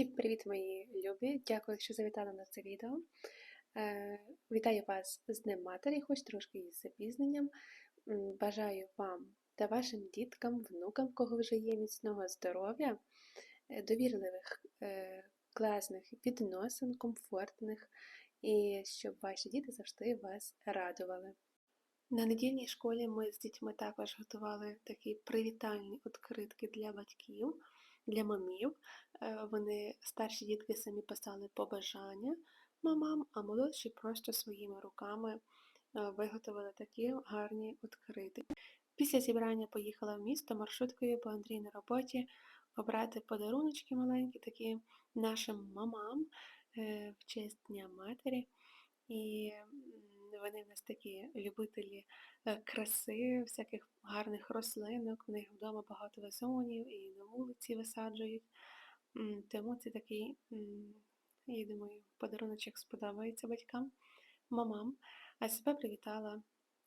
Всім привіт, мої любі! Дякую, що завітали на це відео. Е, Вітаю вас з Днем Матері, хоч трошки із запізненням. Бажаю вам та вашим діткам, внукам, кого вже є міцного здоров'я, е, довірливих, е, класних відносин, комфортних, і щоб ваші діти завжди вас радували. На недільній школі ми з дітьми також готували такі привітальні відкритки для батьків, для мамів. Е, Вони старші дітки самі писали побажання мамам, а молодші просто своїми руками е, виготовили такі гарні відкритки. Після зібрання поїхала в місто маршруткою, бо Андрій на роботі обрати подаруночки маленькі такі нашим мамам е, в честь Дня Матері. І вони в нас такі любителі е, краси, всяких гарних рослинок. В них вдома багато вазонів і на вулиці висаджують. Тому це такий, я думаю, подаруночок сподобається батькам, мамам. А себе привітала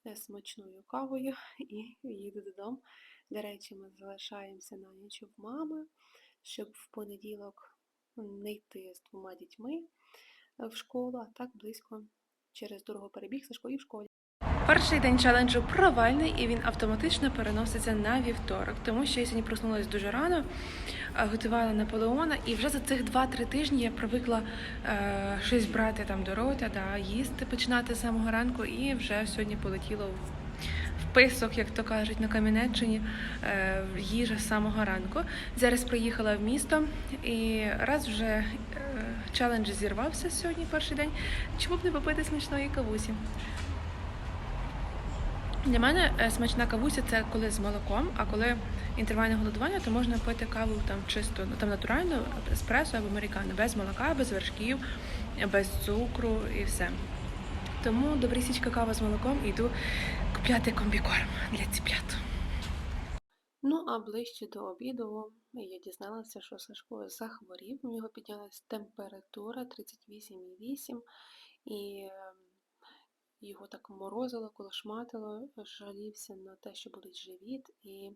е, смачною кавою і їду додому. До речі, ми залишаємося на ніч в мами, щоб в понеділок не йти з двома дітьми е, в школу, а так близько через дорогу перебіг Сашко і в школі. Перший день челенджу провальний, і він автоматично переноситься на вівторок, тому що я сьогодні проснулася дуже рано, е, готувала Наполеона, і вже за цих 2-3 тижні я привикла е, щось брати там до рота, да, їсти починати з самого ранку, і вже сьогодні полетіло в писок, як то кажуть, на Кам'янеччині, е, їжа з самого ранку. Зараз приїхала в місто, і раз вже е, челендж зірвався сьогодні, перший день, чому б не попити смачної кавусі? Для мене е, смачна кавуся це коли з молоком, а коли інтервальне голодування, то можна пити каву там чисто, ну там натуральну, еспресо або американо, без молока, без вершків, без цукру і все. Тому добрісічка кава з молоком і йду купляти комбікорм для ціплят. Ну, а ближче до обіду я дізналася, що Сашко захворів, у нього піднялась температура 38,8 і ем, його так морозило, колошматило, жалівся на те, що болить живіт, і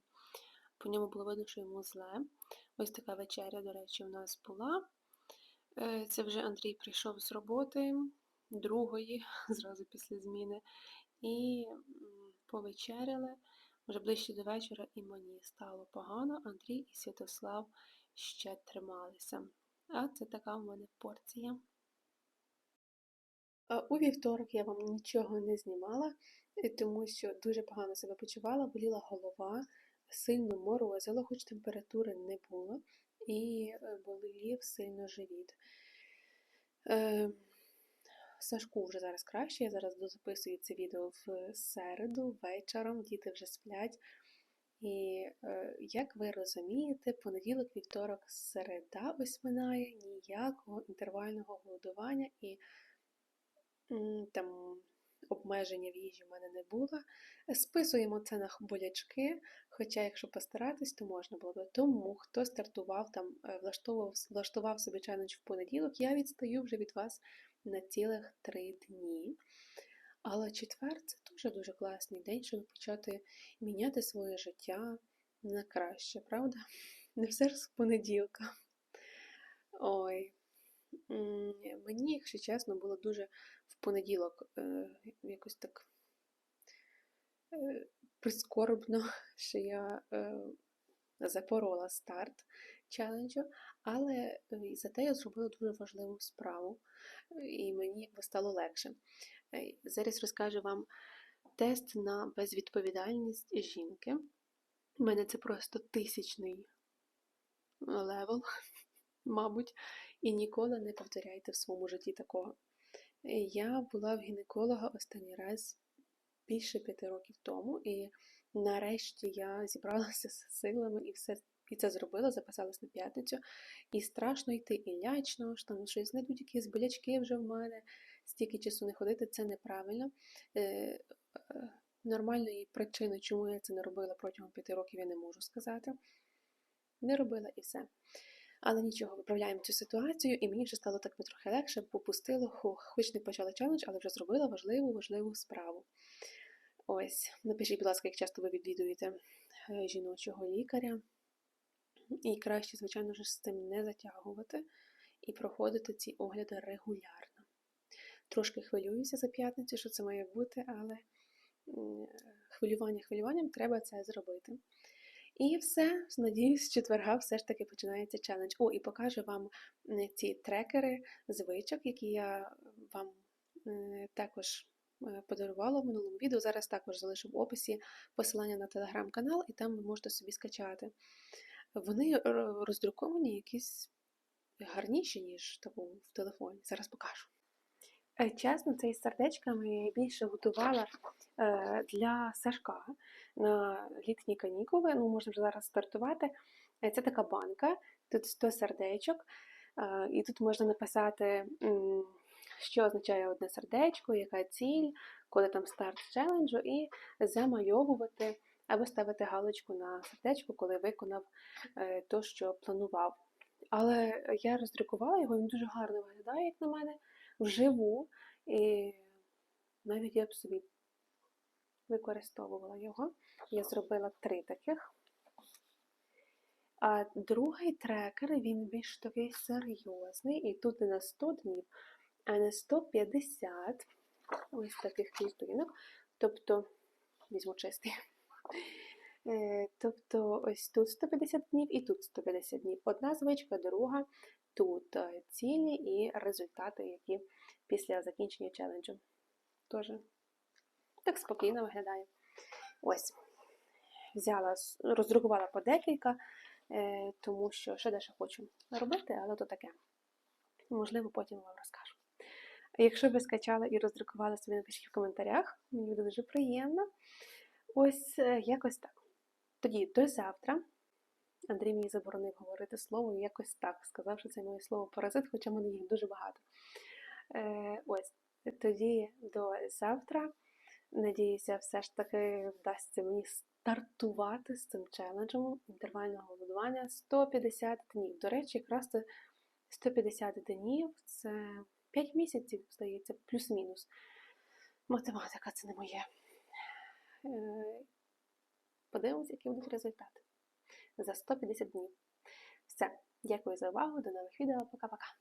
по ньому було видно, що йому зле. Ось така вечеря, до речі, у нас була. Е, Це вже Андрій прийшов з роботи, другої, зразу після зміни, і повечеряли. Вже ближче до вечора і мені стало погано. Андрій і Святослав ще трималися. А це така в мене порція. У вівторок я вам нічого не знімала, е, тому що дуже погано себе почувала, боліла голова, сильно морозило, хоч температури не було, і е, болів сильно живіт. Е, Сашку вже зараз краще, я зараз дозаписую це відео в середу, вечором, діти вже сплять. І е, як ви розумієте, понеділок, вівторок, середа ось минає, ніякого інтервального голодування і там обмеження в їжі в мене не було. Списуємо це на болячки, хоча, якщо постаратись, то можна було б. Тому хто стартував там, е, влаштовував, влаштував собі челендж в понеділок, я відстаю вже від вас на цілих три дні. Але четвер це дуже дуже класний день, щоб почати міняти своє життя на краще, правда? Не все ж з понеділка. Ой. Мені, якщо чесно, було дуже в понеділок е, якось так е, прискорбно, що я е, запорола старт челенджу, але е, зате я зробила дуже важливу справу, і мені якби стало легше. Е, Зараз розкажу вам тест на безвідповідальність жінки. У мене це просто тисячний левел, мабуть, і ніколи не повторяйте в своєму житті такого. Я була в гінеколога останній раз більше п'яти років тому, і нарешті я зібралася з силами і все і це зробила, записалась на п'ятницю. І страшно йти, і лячно, що там щось знайдуть якісь болячки вже в мене, стільки часу не ходити, це неправильно. Е, е, Нормальної причини, чому я це не робила протягом п'яти років, я не можу сказати. Не робила і все. Але нічого, виправляємо цю ситуацію, і мені вже стало так трохи легше, попустило, хоч не почала челендж, але вже зробила важливу, важливу справу. Ось, напишіть, будь ласка, як часто ви відвідуєте е, жіночого лікаря. І краще, звичайно ж, з цим не затягувати і проходити ці огляди регулярно. Трошки хвилююся за п'ятницю, що це має бути, але хвилювання хвилюванням треба це зробити. І все, надіюсь, з четверга все ж таки починається челендж. О, і покажу вам ці трекери звичок, які я вам е, також е, подарувала в минулому відео. Зараз також залишу в описі посилання на телеграм-канал, і там ви можете собі скачати. Вони роздруковані якісь гарніші, ніж типу, в телефоні. Зараз покажу. Е, Чесно, цей сердечками я більше готувала е, для Сашка на літні канікули. Ну, можна вже зараз стартувати. Е, Це така банка, тут 100 сердечок, е, і тут можна написати, що означає одне сердечко, яка ціль, коли там старт челенджу, і замальовувати або ставити галочку на сердечко, коли виконав е, то, що планував. Але я роздрукувала його, він дуже гарно виглядає, як на мене, вживу. І навіть я б собі використовувала його. Я зробила три таких. А другий трекер, він більш такий серйозний, і тут не на 100 днів, а на 150 ось таких клітинок. Тобто, візьму чистий. Е, Тобто, ось тут 150 днів і тут 150 днів. Одна звичка, друга. Тут е, цілі і результати, які після закінчення челенджу. Тож так спокійно виглядає. Ось. Взяла, роздрукувала по декілька, е, тому що ще дещо хочу робити, але то таке. Можливо, потім вам розкажу. Якщо ви скачали і роздрукували собі, напишіть в коментарях, мені буде дуже приємно. Ось е, якось так. Тоді до завтра. Андрій мені заборонив говорити слово якось так, сказав, що це моє слово паразит, хоча мене їх дуже багато. Е, ось, тоді до завтра. Надіюся, все ж таки вдасться мені стартувати з цим челенджем інтервального голодування 150 днів. До речі, якраз це 150 днів це 5 місяців, здається, плюс-мінус. Математика це не моє. Е, Подивимося, які будуть результати за 150 днів. Все, дякую за увагу, до нових відео, пока-пока.